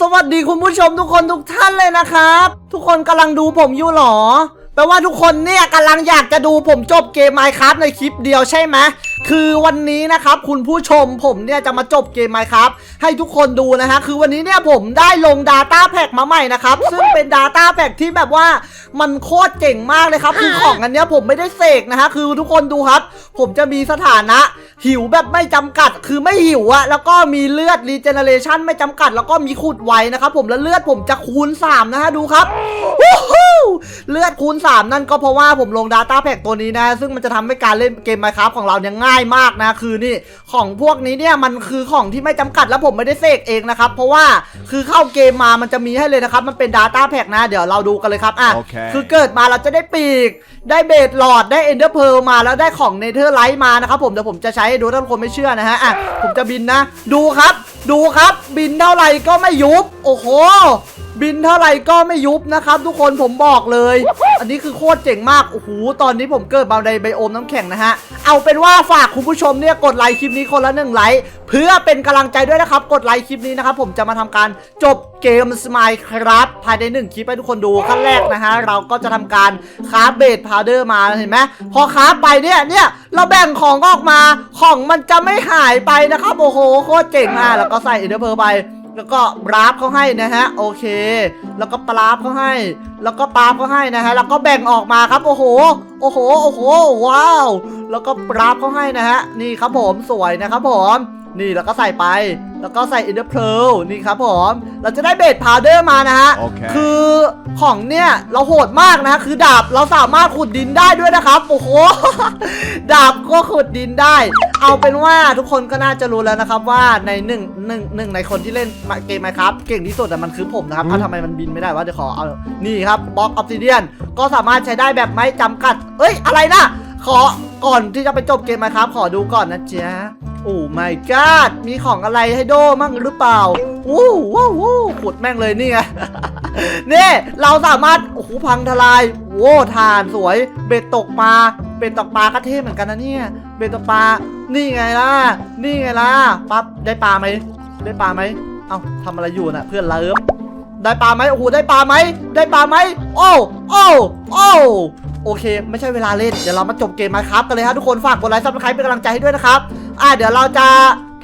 สวัสดีคุณผู้ชมทุกคนทุกท่านเลยนะครับ ทุกคนกำลังดูผมอยู่หรอแปลว่าทุกคนเนี่ยกำลังอยากจะดูผมจบเกมไมค์ครับในคลิปเดียวใช่ไหม คือวันนี้นะครับคุณผู้ชมผมเนี่ยจะมาจบเกม Minecraft ให้ทุกคนดูนะฮะคือวันนี้เนี่ยผมได้ลง Data Pack มาใหม่นะครับ ซึ่งเป็น Data Pack ที่แบบว่ามันโคตรเจ๋งมากเลยครับคือของอันเนี้ยผมไม่ได้เสกนะฮะคือทุกคนดูครับ ผมจะมีสถานะ หิวแบบไม่จำกัด คือไม่หิวอะแล้วก็มีเลือดรีเจเนเรชันไม่จำกัด แล้วก็มีขุดไวนะครับผมแล้วเลือดผมจะคูณ 3 นะฮะดูครับวู้ฮู้เลือดคูณ 3 นั่นก็เพราะว่าผมลง Data Pack ตัวนี้นะ ซึ่งมันจะทำให้การเล่นเกม Minecraft ของเราเนี่ยง่ายมากนะคือนี่ของพวกนี้เนี่ยมันคือของที่ไม่จำกัดแล้วผมไม่ได้เสกเองนะครับ เพราะว่าคือเข้าเกมมามันจะมีให้เลยนะครับ มันเป็น Data Pack นะ เดี๋ยวเราดูกันเลยครับอะโอเคคือเกิดมาเราจะได้ปีก ได้เบสหลอดได้เอนเดอร์เพลมาแล้วได้ของเนเธอร์ไลท์มานะครับผมเดี๋ยวผมจะใช้ให้ดูถ้าทุกคนไม่เชื่อนะฮะอะผมจะบินนะ ดูครับ ดูครับ บินเท่าไหร่ก็ไม่ยุบโอ้โห บินเท่าไหร่ก็ไม่ยุบนะครับ ทุกคนผมบอกเลย อันนี้คือโคตรเจ๋งมากโอ้โหตอนนี้ผมเกิดมาในไบโอมน้ำแข็งนะฮะเอาเป็นว่าฝากคุณผู้ชมเนี่ยกดไลค์คลิปนี้คนละหนึ่งไลค์เพื่อเป็นกำลังใจด้วยนะครับ กดไลค์คลิปนี้นะครับผมจะมาทำการจบเกมสม l ครับภายในหนึ่งคลิปให้ทุกคนดูขั้นแรกนะฮะเราก็จะทำการคราฟเบดพาวเดอร์มาเห็นไหมพอคราฟไปเนี่ยเนี่ยเราแบ่งของออกมาของมันจะไม่หายไปนะครับโอ้โหโคตรเจ๋งอะแล้วก็ใส่เอเดอร์เพลไป แล้วก็ปราบเขาให้นะฮะโอเค แล้วก็ปราบเขาให้ แล้วก็ปราบเขาให้นะฮะแล้วก็แบ่งออกมาครับโอ้โหโอ้โหโอ้โหว้าว แล้วก็ปราบเขาให้นะฮะนี่ครับผมสวยนะครับผม นี่แล้วก็ใส่ไป แล้วก็ใส่อินเดอร์เพลนี่ครับผม เราจะได้เบสพาวเดอร์มานะฮะโอเคคือของเนี่ยเราโหดมากนะคือดาบเราสามารถขุดดินได้ด้วยนะครับ โอ้โห ดาบก็ขุดดินได้ เอาเป็นว่าทุกคนก็น่าจะรู้แล้วนะครับว่าในหนึ่งหนึ่งหนึ่งในคนที่เล่นเกมไหมครับเก่งที่สุดแต่มันคือผมนะครับอืมเอ้าทำไมมันบินไม่ได้วะเดี๋ยวขอเอานี่ครับบล็อกออฟซิเดียนก็สามารถใช้ได้แบบไม่จำกัด เอ้ยอะไรนะขอ ก่อนที่จะไปจบเกมไหมครับขอดูก่อนนะจ๊ะโอ้ my god มีของอะไรให้โดมั่งหรือเปล่าวู้วู้วู้ขุดแม่งเลยนี่ไงนี่เราสามารถโอ้โหพังทลายโว้ทานสวย เบ็ดตกปลาเบ็ดตกปลาก็เท่เหมือนกันนะเนี่ยเบ็ดตกปลานี่ไงล่ะนี่ไงล่ะปั๊บได้ปลาไหมได้ปลาไหมเอ้าทำอะไรอยู่น่ะ เพื่อนเลิม ได้ปลาไหมโอ้โหได้ปลาไหมได้ปลาไหมโอ้โอ้โอ้โอเค ไม่ใช่เวลาเล่นเดี๋ยวเรามาจบเกมมาครับกันเลยฮะทุกคนฝากกดไลค์ซับสไครป์เป็นกำลังใจให้ด้วยนะครับอ่าเดี๋ยวเราจะ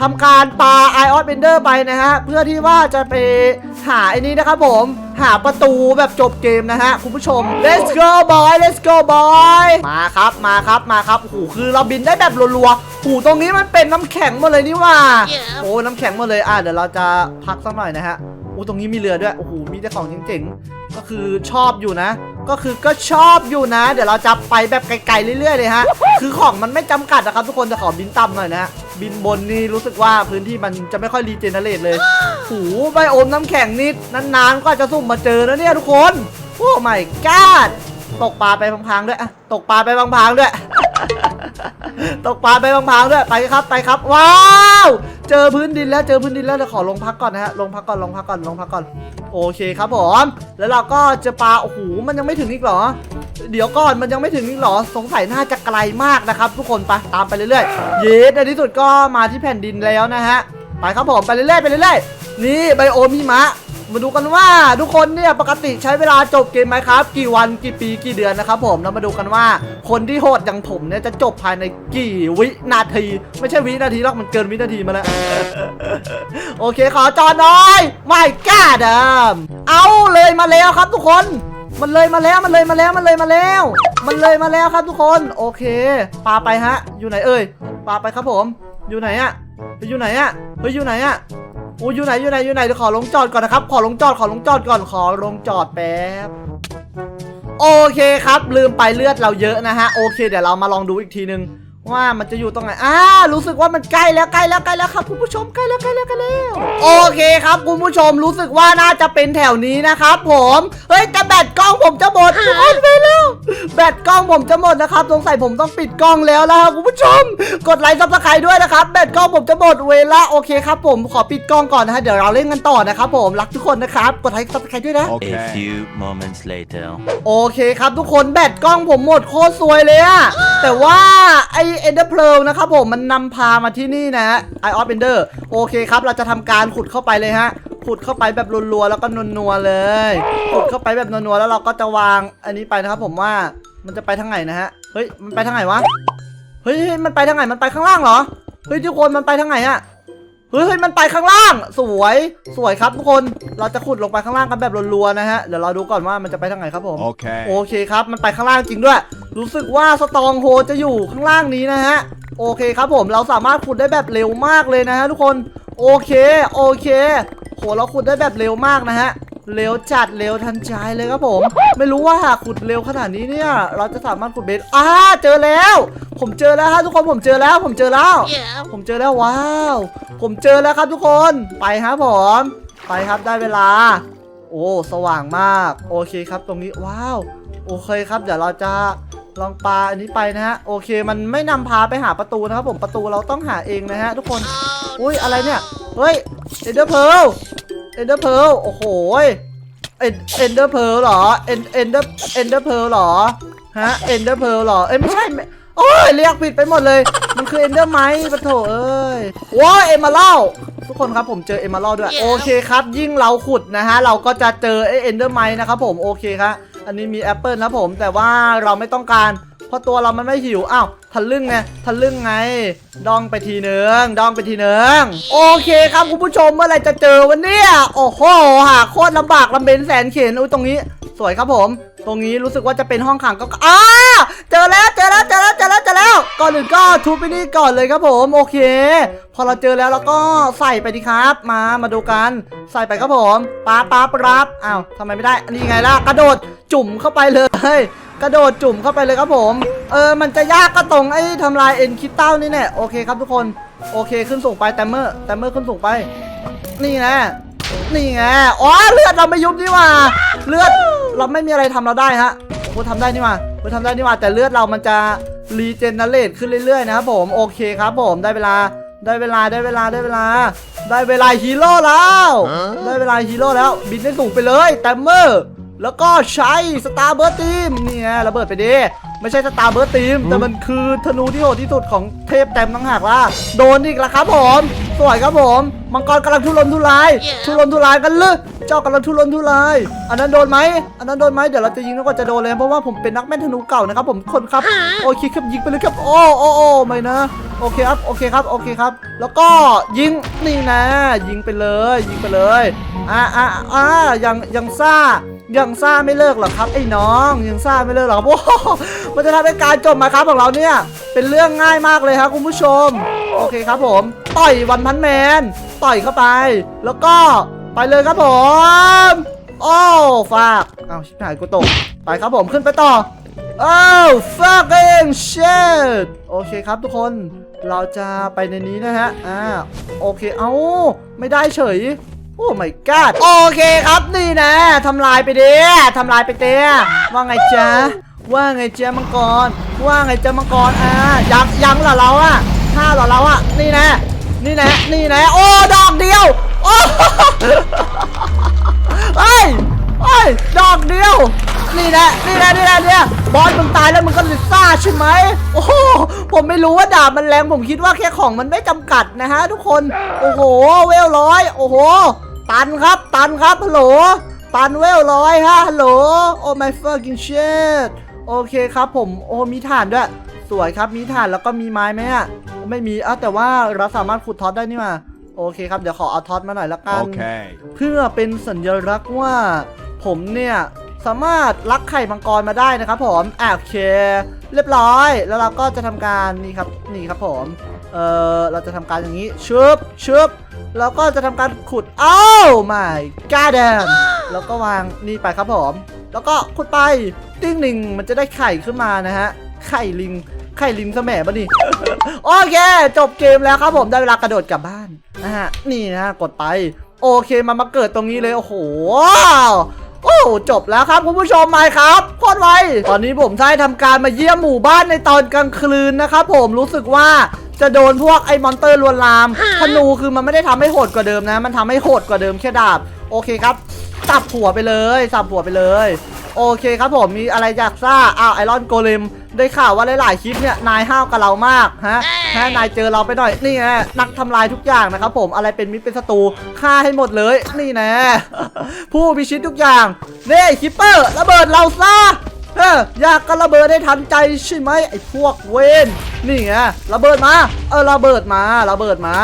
ทำการปาไอออนเบนเดอร์ไปนะฮะ เพื่อที่ว่าจะไปหาไอ้นี้นะครับผม หาประตูแบบจบเกมนะฮะ คุณผู้ชม let's go boy let's go boy มาครับมาครับมาครับโอ้โหคือเราบินได้แบบรัวๆโอ้โหตรงนี้มันเป็นน้ำแข็งหมดเลยนี่หว่าโอ้น้ำแข็งหมดเลยอะเดี๋ยวเราจะพักสักหน่อยนะฮะโอ้ตรงนี้มีเรือด้วย โอ้โห มีแต่ของเจ๋งๆ ก็คือชอบอยู่นะ ก็คือก็ชอบอยู่นะ เดี๋ยวเราจะไปแบบไกลๆเรื่อยๆเลยฮะ คือของมันไม่จำกัดนะครับทุกคนจะขอบินต่ำหน่อยนะฮะ บินบนนี่รู้สึกว่าพื้นที่มันจะไม่ค่อยรีเจเนเรตเลยโอ้โหไบโอมน้ำแข็งนิดนานๆ ก็อาจจะสุ่มมาเจอนะเนี่ยทุกคน โอ้ my god ตกปลาไปพังๆด้วยตกปลาไปพังๆด้วย ตกปลาไปพังๆด้วย ไปครับ ไปครับ ว้าว เจอพื้นดินแล้วเจอพื้นดินแล้วเดี๋ยวขอลงพักก่อนนะฮะลงพักก่อนลงพักก่อนลงพักก่อนโอเคครับผมแล้วเราก็จะปลาโอ้โหมันยังไม่ถึงอีกเหรอ เดี๋ยวก่อนมันยังไม่ถึงอีกเหรอสงสัยน่าจะไกลมากนะครับทุกคนไปตามไปเรื่อยๆ เยสในที่สุดก็มาที่แผ่นดินแล้วนะฮะไปครับผมไปเรื่อยๆไปเรื่อยๆนี่ไบโอมหิมะ มาดูกันว่าทุกคนเนี่ยปกติใช้เวลาจบเกมไหมครับ กี่วันกี่ปีกี่เดือนนะครับผมแล้วมาดูกันว่าคนที่โหดอย่างผมเนี่ยจะจบภายในกี่วินาที ไม่ใช่วินาทีหรอกมันเกินวินาทีมาแล้ว โอเคขอจอน่อยไม่กล้าเดิมเอาเลยมาแล้วครับทุกคน มันเลยมาแล้วมันเลยมาแล้วมันเลยมาแล้ว มันเลยมาแล้วครับทุกคนโอเคปาไปฮะ อยู่ไหนเอ่ยปาไปครับผม อยู่ไหนอะไปอยู่ไหนอะเฮ้ยอยู่ไหนอะ โอ้ยอยู่ไหนอยู่ไหนอยู่ไหนเดี๋ยวขอลงจอดก่อนนะครับ ขอลงจอดขอลงจอดก่อนขอลงจอดแป๊บโอเคครับ ลืมไปเลือดเราเยอะนะฮะโอเค เดี๋ยวเรามาลองดูอีกทีนึง ว่ามันจะอยู่ตรงไหนอ่ารู้สึกว่ามันใกล้แล้วใกล้แล้วใกล้แล้วครับคุณผู้ชมใกล้แล้วใกล้แล้วใกล้แล้วโอเคครับ คุณผู้ชมรู้สึกว่าน่าจะเป็นแถวนี้นะครับ ผมเฮ้ยแต่แบตกล้องผมจะหมดทุกคนไปแล้วแบตกล้องผมจะหมดนะครับสงสัยผมต้องปิดกล้องแล้วนะครับคุณผู้ชม กดไลค์ซับสไครต์ด้วยนะครับแบตกล้องผมจะหมดเวลาโอเคครับ ผมขอปิดกล้องก่อนนะฮะเดี๋ยวเราเล่นกันต่อนะครับผมรักทุกคนนะครับกดไลค์ซับสไครต์ด้วยนะโอเค A few moments later. โอเคครับทุกคนแบตกล้องผมหมดโคตรสวยเลยอะแต่ว่าไอเอนเดอร์เพลนะครับผมมันนำพามาที่นี่นะฮะไอออฟเอนเดอร์โอเคครับ เราจะทำการขุดเข้าไปเลยฮะขุดเข้าไปแบบรัวๆแล้วก็นัวๆเลยขุดเข้าไปแบบนัวๆแล้วเราก็จะวางอันนี้ไปนะครับผมว่ามันจะไปทางไหนนะฮะเฮ้ยมันไปทางไหนวะเฮ้ยเฮ้ยมันไปทางไหนมันไปข้างล่างเหรอเฮ้ยทุกคนมันไปทางไหนอะเฮ้ยเฮ้ยมันไปข้างล่าง สวยสวยครับทุกคนเราจะขุดลงไปข้างล่างกันแบบรัวๆนะฮะเดี๋ยวเราดูก่อนว่ามันจะไปทางไหนครับผมโอ Okay. เคครับมันไปข้างล่างจริงด้วย รู้สึกว่าสตองโฮจะอยู่ข้างล่างนี้นะฮะ โอเคครับผมเราสามารถขุดได้แบบเร็วมากเลยนะฮะทุกคน โอเค โอเค โหเราขุดได้แบบเร็วมากนะฮะ เร็วจัดเร็วทันใจเลยครับผม ไม่รู้ว่าหากขุดเร็วขนาดนี้เนี่ย เราจะสามารถขุดเบสอ่าเจอแล้ว ผมเจอแล้วฮะทุกคนผมเจอแล้ว ผมเจอแล้ว ผมเจอแล้วว้าว ผมเจอแล้วครับทุกคนไปครับผมไปครับได้เวลา โอ้สว่างมาก โอเคครับตรงนี้ว้าว โอเคครับเดี๋ยวเราจะ ลองปาอันนี้ไปนะฮะโอเค มันไม่นำพาไปหาประตูนะครับผมประตูเราต้องหาเองนะฮะทุกคนอุ้ยอะไรเนี่ยเฮ้ยเอ็นเดอร์เพลเอ็นเดอร์เพลโอ้โหเอ็นเอ็นเดอร์เพลหรอเอ็นเอ็นเดอร์เอ็นเดอร์เพลหรอฮะเอ็นเดอร์เพลหรอเอ้ยไม่ใช่ไม่โอ้ยเรียกผิดไปหมดเลย มันคือเอ็นเดอร์ไมปะโถเอ้ยว้าเอมาเล่าทุกคนครับผมเจอเอมาเล่าด้วย โอเคครับ ยิ่งเราขุดนะฮะ เราก็จะเจอไอเอ็นเดอร์ไมนะครับผมโอเคครับ อันนี้มีแอปเปิลนะผม แต่ว่าเราไม่ต้องการ เพราะตัวเรามันไม่หิว อ้าวทะลึ่งไงทะลึ่งไง ดองไปทีเนึงดองไปทีเนึงโอเคครับคุณผู้ชมเมื่อไรจะเจอวันเนี้ยโอ้โหหาโคตรลำบากลำเบนแสนเข็นอุ้ยตรงนี้ สวยครับผม ตรงนี้รู้สึกว่าจะเป็นห้องขังก็อ้าเจอแล้วเจอแล้วเจอแล้วเจอแล้วเจอแล้วก่อนอื่นก็ทุบไปนี่ก่อนเลยครับผมโอเค พอเราเจอแล้วเราก็ใส่ไปดีครับมามาดูกัน ใส่ไปครับผมป๊าป๊าปรับอ้าวทำไมไม่ได้อันนี้ไงล่ะกระโดดจุ่มเข้าไปเลย กระโดดจุ่มเข้าไปเลยครับผม เออมันจะยากก็ตรงไอ้ทำลายเอ็นคิดเต้านี่แน่โอเคครับทุกคนโอเคขึ้นสูงไปแตมเมอร์แตมเมอร์ขึ้นสูงไป นี่ไงนี่ไงอ๋อเลือดเราไม่ยุบนี่ว่าเลือด เราไม่มีอะไรทำเราได้ฮะโอ้โหทำได้นี่หว่าโอ้ทำได้นี่หว่าแต่เลือดเรามันจะรีเจนเนเรตขึ้นเรื่อยๆนะครับผมโอเคครับผมได้เวลาได้เวลาได้เวลาได้เวลา ได้เวลาฮีโร่แล้ว ได้เวลาฮีโร่แล้ว บินได้สูงไปเลยแตมเมอร์ แล้วก็ใช้สตาร์เบิร์ตีมนี่ไงระเบิดไปดิไม่ใช่สตาร์เบิร์ตีมแต่มันคือธนูที่โหดที่สุดของเทพแต้มตั้งหากล่ะโดนอีกแล้วครับผมสวยครับผมมังกรกำลังทุรนทุรายทุรนทุรายกันเลยเจ้ากำลังทุรนทุราย อันนั้นโดนไหมอันนั้นโดนไหมเดี๋ยวเราจะยิงแล้วก็จะโดนเลยเพราะว่าผมเป็นนักแม่นธนูเก่านะครับผมคนครับโอเคครับยิงไปเลยครับโอ้โอ้โอ้ไม่นะโอเคครับโอเคครับโอเคครับ แล้วก็ยิงนี่นะ ยิงไปเลย ยิงไปเลยอ่าอ่าอ่ายังยังซ่า ยังซ่าไม่เลิกหรอครับไอ้น้องยังซ่าไม่เลิกหรอครับโอ้โหมันจะทำให้การจบมาครับของเราเนี่ยเป็นเรื่องง่ายมากเลยครับคุณผู้ชม โอเคครับผม ต่อยวันพันแมน ต่อยเข้าไป แล้วก็ไปเลยครับผมโอ้ฟากอ้าชิบหายกูตกไปครับผมขึ้นไปต่อโอ้ fucking shit โอเคครับทุกคนเราจะไปในนี้นะฮะอ่าโอเคเอ้าไม่ได้เฉย โอ้ my god โอเคครับนี่นะทำลายไปเด้ทำลายไปเด้ว่าไงจ๊ะว่าไงเจ๊ะมังกร ว่าไงเจ๊ะมังกรอ่ายังยังเหรอเราอะห้าเหรอเราอะนี่นะ นี่นะนี่นะโอ้ดอกเดียวโอ้เฮ้ยเฮ้ยดอกเดียวนี่นะนี่นะนี่นะเนี่ยบอสมึงตายแล้วมึงก็ลยซ่าใช่ไหมโอ้โหผมไม่รู้ว่าดาบมันแรงผมคิดว่าแค่ของมันไม่จำกัดนะฮะทุกคน โอ้โหเวลร้อยโอ้โห ตันครับ ตันครับฮัลโหล ตันเวลร้อยฮะฮัลโหล โอ้ my fucking shit โอเคครับผม โอ้ มีฐานด้วย สวยครับ มีฐานแล้วก็มีไม้ไหมอะไม่มีอะแต่ว่าเราสามารถขุดท็อตได้นี่หว่าโอเคครับ เดี๋ยวขอเอาท็อตมาหน่อยละกัน Okay. เพื่อเป็นสัญลักษณ์ว่า ผมเนี่ยสามารถลักไข่มังกรมาได้นะครับผมอะโอเค เรียบร้อย แล้วเราก็จะทำการนี่ครับ นี่ครับผม เออเราจะทำการอย่างนี้ชึบชึบแล้วก็จะทำการขุดเอ้าไม่กาเดนแล้วก็วางนี่ไปครับผมแล้วก็ขุดไปติ้งหนึ่งมันจะได้ไข่ขึ้นมานะฮะไข่ลิงไข่ลิงสมัยปะนี่โอเค จบเกมแล้วครับผมได้เวลากระโดดกลับบ้านนะฮะนี่นะฮะกดไป โอเคมามาเกิดตรงนี้เลยโอ้โหโอ้จบแล้วครับคุณผู้ชมมาครับโคตรไวตอนนี้ผมใช้ทำการมาเยี่ยมหมู่บ้านในตอนกลางคืนนะครับผมรู้สึกว่า จะโดนพวกไอ้มอนเตอร์ลวนลามธนูคือมันไม่ได้ทำให้โหดกว่าเดิมนะ มันทำให้โหดกว่าเดิมแค่ดาบ โอเคครับ สับหัวไปเลย สับหัวไปเลย โอเคครับผม มีอะไรอยากซ่า อ้าวไอรอนโกเลม ได้ข่าวว่าหลายๆคลิปเนี่ย นายห้าวกับเรามากฮะฮะนายเจอเราไปหน่อย นี่ไง นักทำลายทุกอย่างนะครับผม อะไรเป็นมิตรเป็นศัตรู ฆ่าให้หมดเลย นี่แน่ผู้พิชิตทุกอย่างเน่คิปเปอร์ ระเบิดเราซะ เอออยากก็ระเบิดได้ทันใจใช่ไหมไอ้พวกเวนนี่ไงระเบิดมา เออระเบิดมาระเบิดมา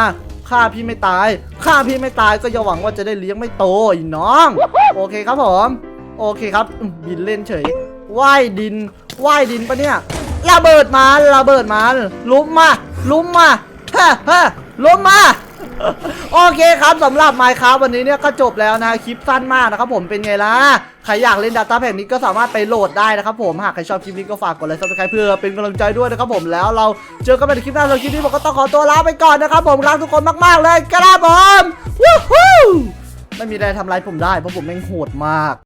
ฆ่าพี่ไม่ตายฆ่าพี่ไม่ตายก็อย่าหวังว่าจะได้เลี้ยงไม่โตอีน้อง โอเคครับผม โอเคครับบินเล่นเฉยว่ายดินว่ายดินปะเนี่ยระเบิดมาระเบิดมาลุ้มมาลุ้มมาเฮ้เฮ้ลุมมา โอเคครับสำหรับไมค้าวันนี้เนี่ยก็จบแล้วนะคลิปสั้นมากนะครับผมเป็นไงล่ะ ใครอยากเล่น Data Pack นี้ก็สามารถไปโหลดได้นะครับผม หากใครชอบคลิปนี้ก็ฝากกดไลค์ซับสไครป์เพื่อเป็นกำลังใจด้วยนะครับผมแล้วเราเจอกันใหม่ในคลิปหน้าสำหรับคลิปนี้ผมก็ต้องขอตัวลาไปก่อนนะครับผมรักทุกคนมากๆเลยครับผมวู้ฮู้ไม่มีอะไรทำร้ายผมได้เพราะผมแม่งโหดมาก